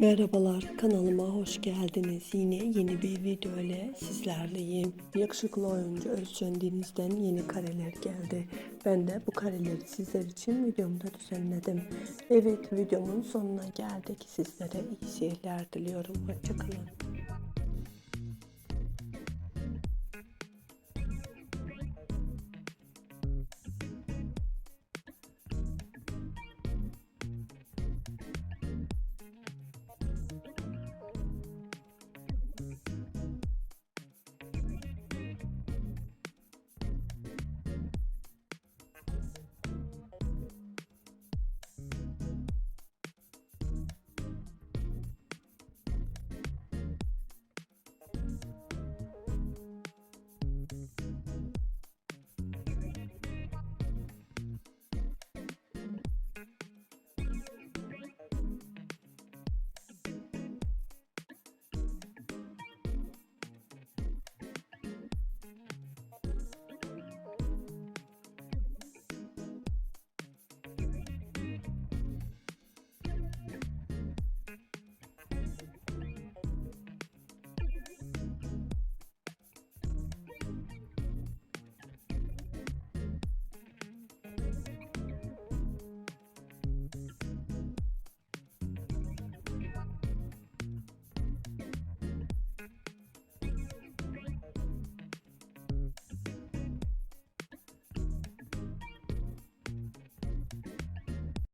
Merhabalar kanalıma hoş geldiniz. Yine yeni bir video ile sizlerleyim. Yakışıklı oyuncu Özcan Deniz'den yeni kareler geldi. Ben de bu kareleri sizler için videomda düzenledim. Evet videomun sonuna geldik. Sizlere iyi seyirler diliyorum. Hoşçakalın.